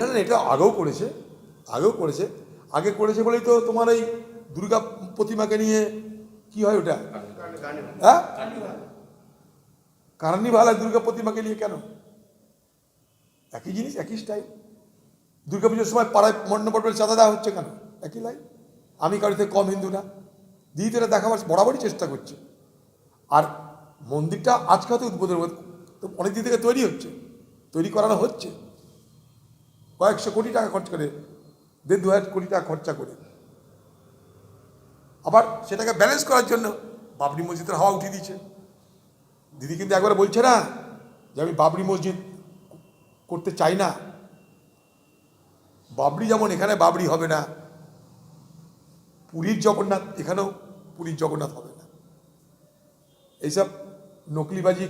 না এটা আগেও করেছে আগেও করেছে। আগে করেছে বলেই তো তোমার এই দুর্গা প্রতিমাকে নিয়ে কি হয় ওটা? হ্যাঁ? কার্নিভাল আর দুর্গা প্রতিমাকে নিয়ে কেন? একই জিনিস, একই স্টাইল দুর্গা পুজোর সময় পাড়ায় মণ্ডপের চাঁদা দেওয়া হচ্ছে কেন? একই লাইন আমি কারিতে কম হিন্দু না। দিদি দেখাবার বরাবরই চেষ্টা করছে। আর মন্দিরটা আজকে হয়তো উদ্বোধন অনেক দিন থেকে তৈরি হচ্ছে। তৈরি করানো হচ্ছে। কয়েকশো কোটি টাকা খরচ করে, দেড় দু হাজার কোটি টাকা খরচা করে। আবার সেটাকে ব্যালেন্স করার জন্য বাবরি মসজিদের হাওয়া উঠিয়ে দিচ্ছে দিদি কিন্তু একবার বলছে না যে আমি বাবরি মসজিদ করতে চাই না। বাবরি যেমন এখানে বাবরি হবে না, পুরীর জগন্নাথ এখানেও পুরীর জগন্নাথ হবে না। এইসব নকলিবাজি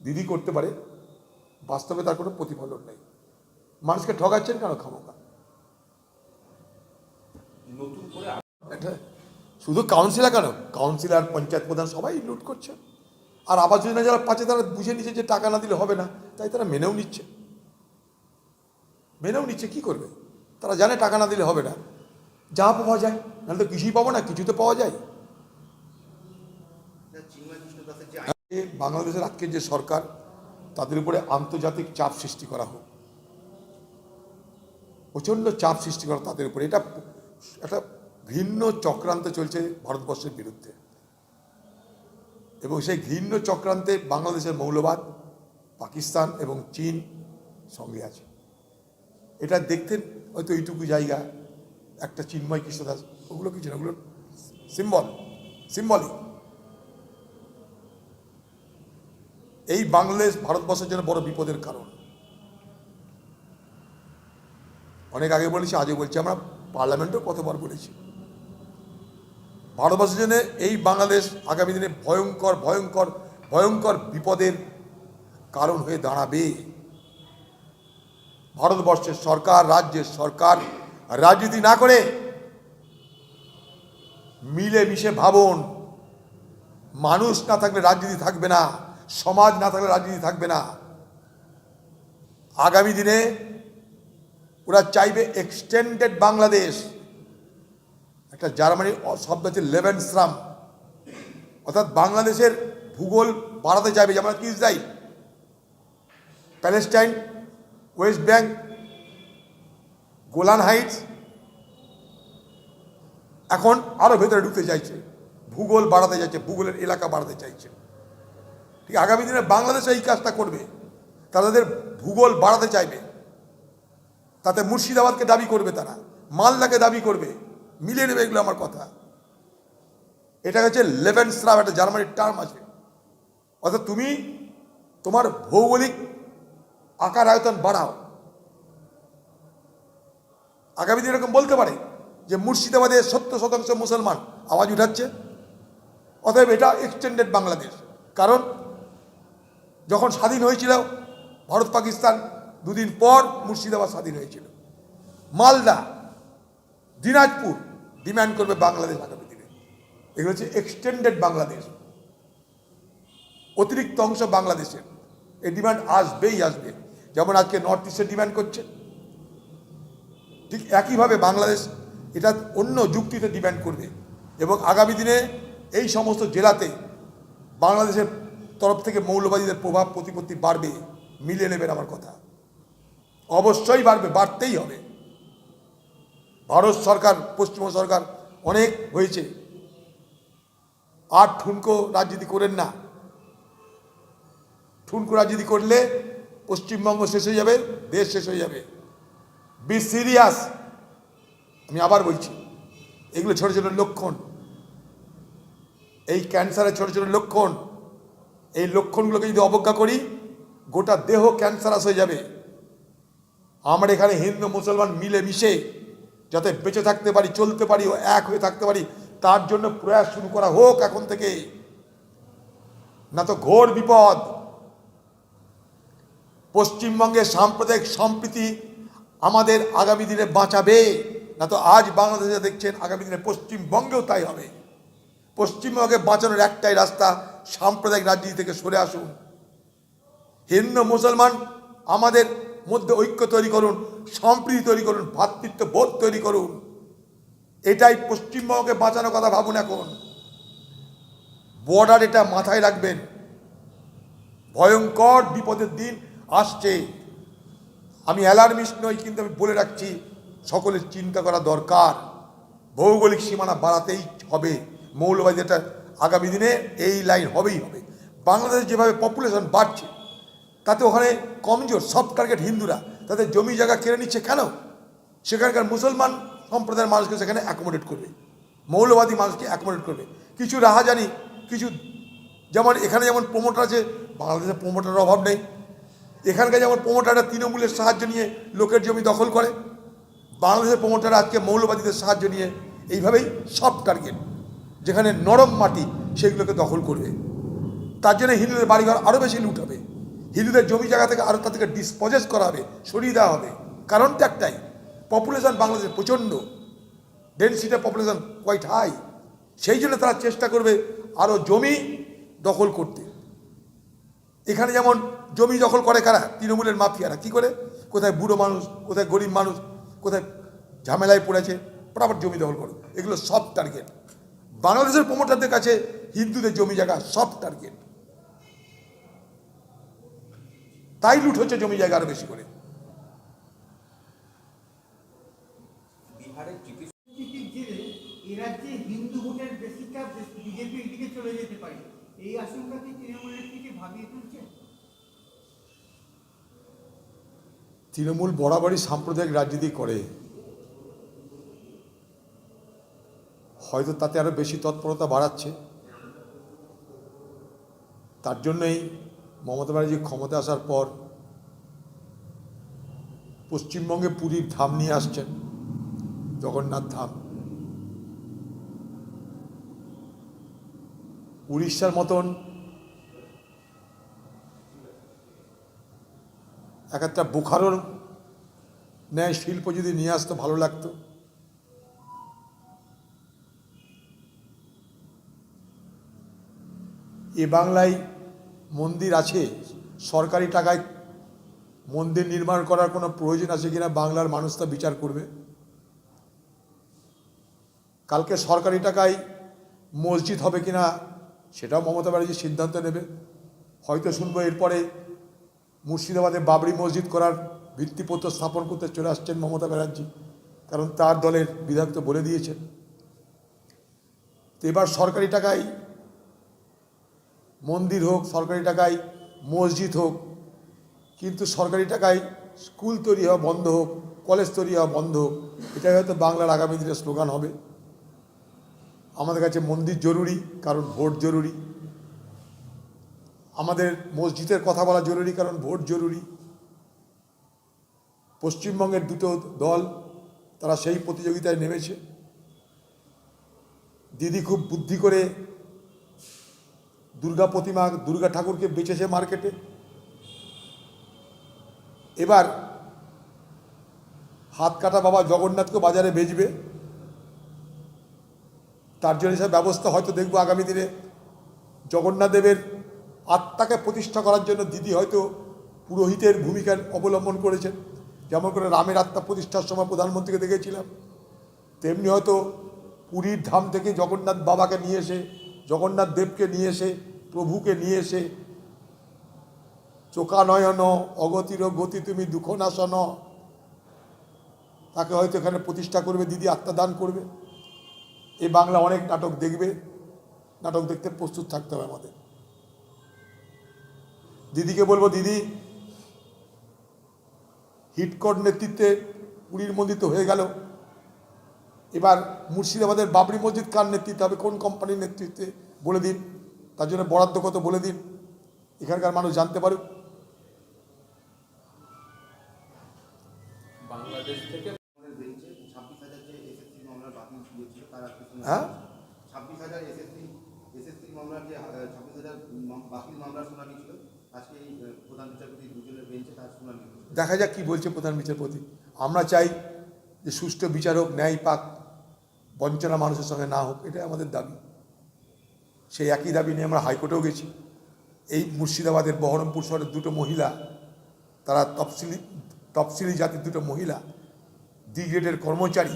দিদি করতে পারে, বাস্তবে তার কোনো প্রতিফলন নেই। মানুষকে ঠকাচ্ছেন কেন এটা শুধু কাউন্সিলর কেন? কাউন্সিলর পঞ্চায়েত প্রধান সবাই লুট করছে। আর আবাস যোজনা যারা পাচ্ছে তারা বুঝে নিচ্ছে যে টাকা না দিলে হবে না তাই তারা মেনেও নিচ্ছে। মেনেও নিচ্ছে কি করবে? তারা জানে টাকা না দিলে হবে না। যা পাওয়া যায় নাহলে তো কিছুই পাবো না কিছু তো পাওয়া যায়। বাংলাদেশের আজকের যে সরকার তাদের উপরে আন্তর্জাতিক চাপ সৃষ্টি করা হোক। প্রচণ্ড চাপ সৃষ্টি করা তাদের উপরে। এটা একটা ঘৃণ্য চক্রান্ত চলছে ভারতবর্ষের বিরুদ্ধে। এবং সেই ঘৃণ্য চক্রান্তে বাংলাদেশের মৌলবাদ, পাকিস্তান এবং চীন সঙ্গে আছে। এটা দেখতেন হয়তো এইটুকু জায়গা, একটা চিন্ময় কৃষ্ণদাস ওগুলো কিছু না ওগুলো সিম্বল সিম্বলিক এই বাংলাদেশ ভারতবর্ষের জন্য বড় বিপদের কারণ। অনেক আগে বলেছি, আজও বলছি, আমরা পার্লামেন্টেও কতবার বলেছি। ভারতবর্ষের জন্য এই বাংলাদেশ আগামী দিনে ভয়ঙ্কর ভয়ঙ্কর ভয়ঙ্কর বিপদের কারণ হয়ে দাঁড়াবে। ভারতবর্ষের সরকার, রাজ্যের সরকার, রাজনীতি না করে মিলে মিশে ভাবুন। মানুষ না থাকলে রাজনীতি থাকবে না, সমাজ না থাকলে রাজনীতি থাকবে না। আগামী দিনে ওরা চাইবে এক্সটেন্ডেড বাংলাদেশ। একটা জার্মানির শব্দ হচ্ছে লেভেনশ্রাম অর্থাৎ বাংলাদেশের ভূগোল বাড়াতে চাইবে যেমন Israel Palestine West Bank Golan Heights এখন আরও ভেতরে ঢুকতে চাইছে। ভূগোল বাড়াতে চাইছে, ভূগোলের এলাকা বাড়াতে চাইছে। ঠিক আগামী দিনে বাংলাদেশ এই কাজটা করবে। তাদের ভূগোল বাড়াতে চাইবে। তাতে মুর্শিদাবাদকে দাবি করবে তারা, মালদাকে দাবি করবে। মিলিয়ে নেবে এগুলো আমার কথা। এটা হচ্ছে লেভেন স্লাব একটা জার্মানির টার্ম আছে। অর্থাৎ তুমি তোমার ভৌগোলিক আকার আয়তন বাড়াও। আগামী দিন এরকম বলতে পারে যে মুর্শিদাবাদে সত্তর শতাংশ মুসলমান আওয়াজ উঠাচ্ছে। অতএব এটা এক্সটেন্ডেড বাংলাদেশ। কারণ যখন স্বাধীন হয়েছিল ভারত পাকিস্তান দুদিন পর মুর্শিদাবাদ স্বাধীন হয়েছিল। মালদা, দিনাজপুর ডিমান্ড করবে বাংলাদেশ আগামী দিনে। এগুলো হচ্ছে এক্সটেন্ডেড বাংলাদেশ। অতিরিক্ত অংশ বাংলাদেশের। এই ডিমান্ড আসবেই আসবে। যেমন আজকে নর্থ ইস্টের ডিমান্ড করছে। ঠিক একইভাবে বাংলাদেশ এটা অন্য যুক্তিতে ডিমান্ড করবে। এবং আগামী দিনে এই সমস্ত জেলাতে বাংলাদেশের তরফ থেকে মৌলবাদীদের প্রভাব, প্রতিপত্তি বাড়বে। মিলিয়ে নেবেন আমার কথা। অবশ্যই বাড়বে, বাড়তেই হবে। ভারত সরকার পশ্চিমবঙ্গ সরকার অনেক হয়েছে। আর ঠুনকো রাজনীতি করেন না। ঠুনকো রাজনীতি করলে পশ্চিমবঙ্গ শেষ হয়ে যাবে, দেশ শেষ হয়ে যাবে। বি সিরিয়াস আমি আবার বলছি, এগুলো ছোটো ছোটো লক্ষণ। এই ক্যান্সারের ছোটো ছোটো লক্ষণ, এই লক্ষণগুলোকে যদি অবজ্ঞা করি, গোটা দেহ ক্যান্সারাস হয়ে যাবে। আমরা এখানে হিন্দু, মুসলমান মিলে মিশে যাতে বেঁচে থাকতে পারি, চলতে পারি ও এক হয়ে থাকতে পারি, তার জন্য প্রয়াস শুরু করা হোক এখন থেকে। না তো ঘোর বিপদ। পশ্চিমবঙ্গের সাম্প্রদায়িক সম্প্রীতি আমাদের আগামী দিনে বাঁচাবে। না তো আজ বাংলাদেশে দেখছেন, আগামী দিনে পশ্চিমবঙ্গেও তাই হবে। পশ্চিমবঙ্গে বাঁচানোর একটাই রাস্তা, সাম্প্রদায়িক রাজনীতি থেকে সরে আসুন। হিন্দু, মুসলমান আমাদের মধ্যে ঐক্য তৈরি করুন, সম্প্রীতি তৈরি করুন ভ্রাতৃত্ব বোধ তৈরি করুন। এটাই পশ্চিমবঙ্গকে বাঁচানোর কথা ভাবুন এখন। বর্ডার এটা মাথায় রাখবেন। ভয়ঙ্কর বিপদের দিন আসছে। আমি অ্যালার্মিস্ট নই, কিন্তু আমি বলে রাখছি, সকলের চিন্তা করা দরকার। ভৌগোলিক সীমানা বাড়াতেই হবে। মৌলবাদী এটা আগামী দিনে এই লাইন হবেই হবে। বাংলাদেশ যেভাবে পপুলেশন বাড়ছে তাতে ওখানে কমজোর সব টার্গেট হিন্দুরা। তাদের জমি জায়গা কেড়ে নিচ্ছে কেন? সেখানকার মুসলমান সম্প্রদায়ের মানুষকে সেখানে অ্যাকোমোডেট করবে। মৌলবাদী মানুষকে অ্যাকোমোডেট করবে। কিছু রাহাজানি, কিছু যেমন এখানে যেমন প্রমোটার আছে, বাংলাদেশে প্রমোটারের অভাব নেই। এখানকার যেমন প্রমোটাররা তৃণমূলের সাহায্য নিয়ে লোকের জমি দখল করে, বাংলাদেশের প্রমোটাররা আজকে মৌলবাদীদের সাহায্য নিয়ে এইভাবেই সব টার্গেট যেখানে নরম মাটি সেগুলোকে দখল করবে। তার জন্য হিন্দুদের বাড়িঘর আরও বেশি লুট হবে। হিন্দুদের জমি জায়গা থেকে আরও তার থেকে ডিসপজেস করা হবে সরিয়ে দেওয়া হবে। কারণটা একটাই পপুলেশন বাংলাদেশে প্রচণ্ড ডেন্সিটি পপুলেশন কোয়াইট হাই সেই জন্য তারা চেষ্টা করবে আরও জমি দখল করতে। এখানে যেমন জমি দখল করে কারা? তৃণমূলের মাফিয়ারা। কি করে? কোথায় বুড়ো মানুষ, কোথায় গরিব মানুষ, কোথায় ঝামেলায় পড়েছে ফটাফট জমি দখল করো। এগুলো সব টার্গেট বাংলাদেশের প্রমোটারদের কাছে হিন্দুদের জমি জায়গা সব টার্গেট তাই লুট হচ্ছে জমি জায়গা আরও বেশি করে। তৃণমূল বরাবরই সাম্প্রদায়িক রাজনীতি করে। হয়তো তাতে আরও বেশি তৎপরতা বাড়াচ্ছে। তার জন্যই মমতা ব্যানার্জি ক্ষমতা আসার পর পশ্চিমবঙ্গে পুরীর ধাম নিয়ে আসছেন, জগন্নাথ ধাম। উড়িষ্যার মতন এক একটা বোখারোর ন্যায় শিল্প যদি নিয়ে আসতো, ভালো লাগতো। এ বাংলায় মন্দির আছে, সরকারি টাকায় মন্দির নির্মাণ করার কোনো প্রয়োজন আছে কিনা বাংলার মানুষ তা বিচার করবে। কালকে সরকারি টাকায় মসজিদ হবে কিনা সেটাও মমতা ব্যানার্জি সিদ্ধান্ত নেবে। হয়তো শুনব এরপরে মুর্শিদাবাদে বাবরি মসজিদ করার ভিত্তিপত্র স্থাপন করতে চলে আসছেন মমতা ব্যানার্জি, কারণ তার দলের বিধায়ক তো বলে দিয়েছেন। তো এবার সরকারি টাকায় মন্দির হোক, সরকারি টাকায় মসজিদ হোক, কিন্তু সরকারি টাকায় স্কুল তৈরি হওয়া বন্ধ হোক, কলেজ তৈরি হওয়া বন্ধ হোক, এটাই হয়তো বাংলার আগামী দিনের স্লোগান হবে। আমাদের কাছে মন্দির জরুরি, কারণ ভোট জরুরি। আমাদের মসজিদের কথা বলা জরুরি, কারণ ভোট জরুরি। পশ্চিমবঙ্গের দুটো দল, তারা সেই প্রতিযোগিতায় নেমেছে। দিদি খুব বুদ্ধি করে দুর্গা প্রতিমা, দুর্গা ঠাকুরকে বেচেছে মার্কেটে। এবার হাত কাটা বাবা জগন্নাথকে বাজারে বেচবে। তার জন্য সে ব্যবস্থা হয়তো দেখব আগামী দিনে। জগন্নাথ দেবের আত্মাকে প্রতিষ্ঠা করার জন্য দিদি হয়তো পুরোহিতের ভূমিকা অবলম্বন করেছেন। যেমন করে রামের আত্মা প্রতিষ্ঠার সময় প্রধানমন্ত্রীকে দেখেছিলাম। তেমনি হয়তো পুরীর ধাম থেকে জগন্নাথ বাবাকে নিয়ে এসে জগন্নাথ দেবকে নিয়ে এসে, প্রভুকে নিয়ে এসে চোখা নয়ন অগতির গতি তুমি দুঃখ নাশন তাকে হয়তো এখানে প্রতিষ্ঠা করবে, দিদি আত্মদান করবে। এই বাংলা অনেক নাটক দেখবে, নাটক দেখতে প্রস্তুত থাকতে হবে আমাদের। দিদিকে বলব, দিদি হিটকট নেতৃত্বে পুরীর মন্দির তো হয়ে গেল। এবার মুর্শিদাবাদের বাবরি মসজিদ কার নেতৃত্বে হবে? কোন কোম্পানির নেতৃত্বে? বলে দিন। তার জন্য বরাদ্দ কত বলে দিন। এখানকার মানুষ জানতে পারুক। হ্যাঁ? ছাব্বিশ হাজার এসএসসি এসএসসি মামলার যে ছাব্বিশ হাজার মাম- মামলার শুনানি ছিল আজকে প্রধান বেঞ্চে তার শুনানি দেখা যাক কি বলছে প্রধান বিচারপতি। আমরা চাই যে সুষ্ঠু বিচারক, ন্যায় পাক, বঞ্চনা মানুষের সঙ্গে না হোক, এটাই আমাদের দাবি। সেই একই দাবি নিয়ে আমরা হাইকোর্টেও গেছি। এই মুর্শিদাবাদের বহরমপুর শহরের দুটো মহিলা, তারা তফসিলি তফসিলি জাতির দুটো মহিলা ডি গ্রেডের কর্মচারী,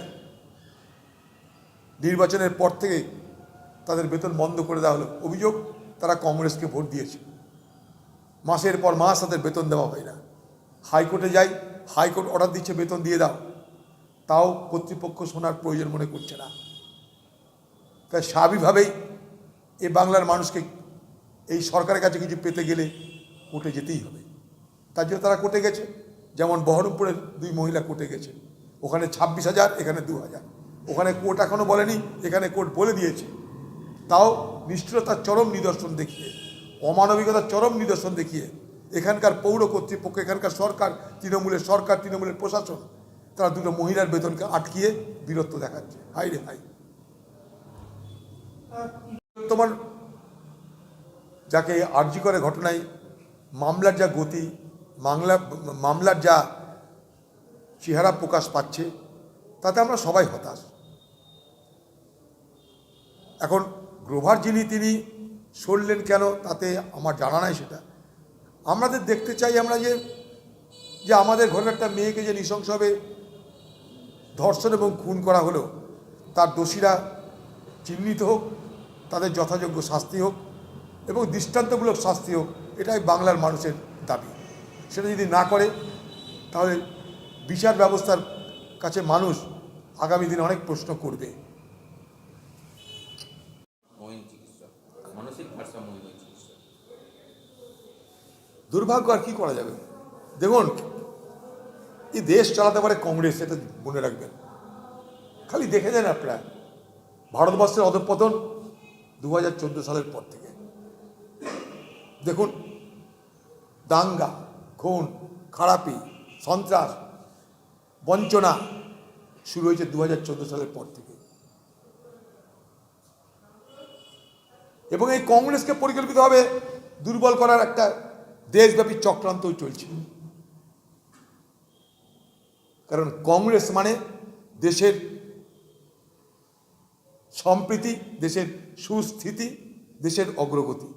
নির্বাচনের পর থেকে তাদের বেতন বন্ধ করে দেওয়া হলো। অভিযোগ, তারা কংগ্রেসকে ভোট দিয়েছে। মাসের পর মাস তাদের বেতন দেওয়া হয় না। হাইকোর্টে যাই, হাইকোর্ট অর্ডার দিচ্ছে, বেতন দিয়ে দাও। তাও কর্তৃপক্ষ শোনার প্রয়োজন মনে করছে না। তাই স্বাভাবিকভাবেই এ বাংলার মানুষকে এই সরকারের কাছে কিছু পেতে গেলে কোর্টে যেতেই হবে। তার জন্য তারা কোর্টে গেছে। যেমন বহরমপুরের দুই মহিলা কোর্টে গেছে। ওখানে ছাব্বিশ হাজার, এখানে দু হাজার। ওখানে কোর্ট এখনও বলেনি, এখানে কোর্ট বলে দিয়েছে। তাও নিষ্ঠুরতার চরম নিদর্শন দেখিয়ে, অমানবিকতার চরম নিদর্শন দেখিয়ে, এখানকার পৌর কর্তৃপক্ষ, এখানকার সরকার, তৃণমূলের সরকার, তৃণমূলের প্রশাসন তারা দুটো মহিলার বেতনকে আটকিয়ে বীরত্ব দেখাচ্ছে। হাই রে হাই তোমার যাকে আর্জি করে ঘটনায়, মামলার যা গতি, মামলা, মামলার যা চেহারা প্রকাশ পাচ্ছে, তাতে আমরা সবাই হতাশ। এখন গ্রোভার যিনি, তিনি সরলেন কেন, তাতে আমার জানা নাই সেটা। আমাদের দেখতে চাই আমরা যে যে আমাদের ঘরের একটা মেয়েকে যে নৃশংসভাবে ধর্ষণ এবং খুন করা হলেও তার দোষীরা চিহ্নিত হোক তাদের যথাযোগ্য শাস্তি হোক এবং দৃষ্টান্তমূলক শাস্তি হোক এটাই বাংলার মানুষের দাবি। সেটা যদি না করে তাহলে বিচার ব্যবস্থার কাছে মানুষ আগামী দিনে অনেক প্রশ্ন করবে। দুর্ভাগ্য আর কি করা যাবে? দেখুন এই দেশ চালাতে পারে কংগ্রেস এটা মনে রাখবেন। খালি দেখে যান আপনারা। ভারতবর্ষের অধঃপতন দু হাজার সালের পর থেকে। দেখুন, দাঙ্গা, খুন, খারাপি, সন্ত্রাস, বঞ্চনা শুরু হয়েছে দু হাজার চোদ্দ সালের পর থেকে। এবং এই কংগ্রেসকে পরিকল্পিতভাবে দুর্বল করার একটা দেশব্যাপী চক্রান্তও চলছে। কারণ কংগ্রেস মানে দেশের সম্প্রীতি দেশের সুস্থিতি দেশের অগ্রগতি।